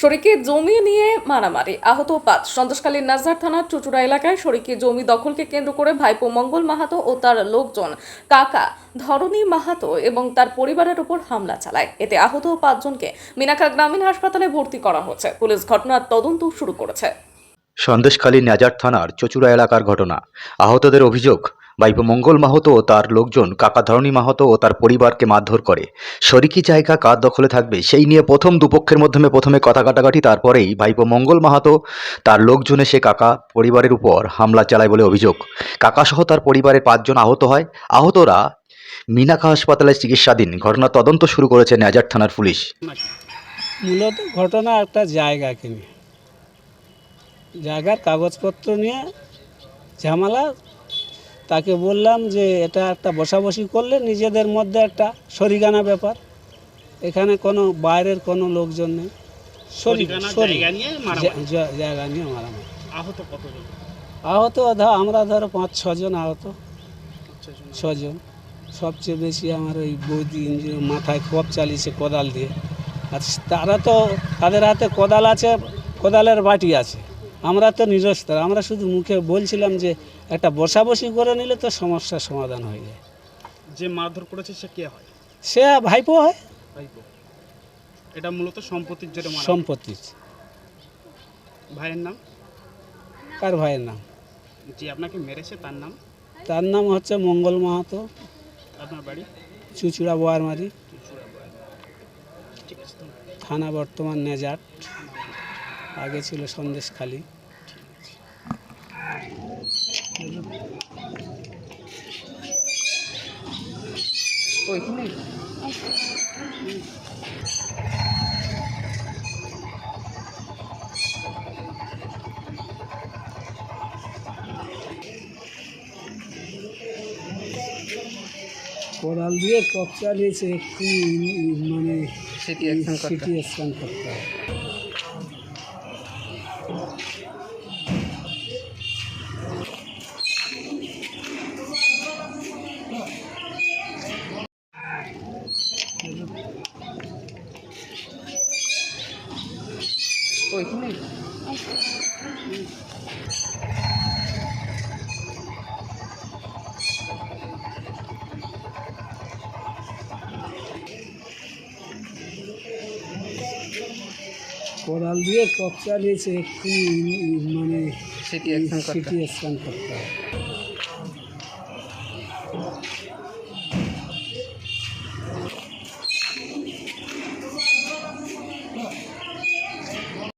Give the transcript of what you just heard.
শরিকে জমি নিয়ে মারামারি। আহত পাঁচ। সন্দেশকালীর নাজদার থানার চুচুড়া এলাকায় শরিকে জমি দখলকে কেন্দ্র করে ভাইপো মঙ্গল মাহাতো ও তার লোকজন কাকা ধরণী মাহাতো এবং তার পরিবারের উপর হামলা চালায়। এতে আহত পাঁচজনকে মিনাকা গ্রামীণ হাসপাতালে ভর্তি করা হয়েছে পুলিশ ঘটনার তদন্ত শুরু করেছে। সন্দেশখালী ন্যাজার থানার চচুড়া এলাকার ঘটনা। আহতদের অভিযোগ বাইপো মঙ্গল মাহাতো ও তার লোকজন কাকা ধরণী মাহাতো ও তার পরিবারকে মারধর করে। শরিকি জায়গা কার দখলে থাকবে, সেই নিয়ে প্রথম দুপক্ষের মাধ্যমে প্রথমে কথা কাটাকাটি, তারপরেই ভাইপো মঙ্গল মাহাতো তার লোকজন এসে কাকা পরিবারের উপর হামলা চালায় বলে অভিযোগ। কাকাসহ তার পরিবারের পাঁচজন আহত হয়। আহতরা মিনাকা হাসপাতালে চিকিৎসাধীন। ঘটনার তদন্ত শুরু করেছে ন্যাজার থানার পুলিশ। মূলত ঘটনা একটা জায়গা নিয়ে জায়গার কাগজপত্র নিয়ে ঝামেলা তাকে বললাম যে এটা একটা বসাবসি করলে নিজেদের মধ্যে একটা সরিগানা ব্যাপার। এখানে কোনো বাইরের কোনো লোকজন নেই। জায়গা নিয়ে মারামারি। আহত কতজন? আহত ধর আমরা ধরো পাঁচ ছজন আহত। ছজন। সবচেয়ে বেশি আমার ওই বৌদি মাথায় কপ চালিয়েছে কোদাল দিয়ে। আর তারা তো তাদের হাতে কোদাল আছে কোদালের বাটি আছে। আমরা তো নিরস্তার আমরা শুধু মুখে বলছিলাম যে একটা বসাবসি করে নিলে তো সমস্যার সমাধান হয়ে যায়। যে মারধর করেছে সে কে হয়? সে ভাইপো হয়। ভাইপো। এটা মূলত সম্পত্তির জন্য মারা সম্পত্তি। ভাইয়ের নাম? কার ভাইয়ের নাম? যে আপনাকে মেরেছে তার নাম? তার নাম হচ্ছে মঙ্গল মাহাতো। আপনার বাড়ি? চুচুড়া বোয়ারমারি। থানা বর্তমান নেজাট। আগে ছিল সন্দেশখালী কোরাল দিয়ে কপ চালিয়েছে একটু মানে সিটি স্ক্যান করতে। হবে কোদাল দিয়ে কপ চালিয়েছে একটু মানে সিটি স্ক্যান করতে।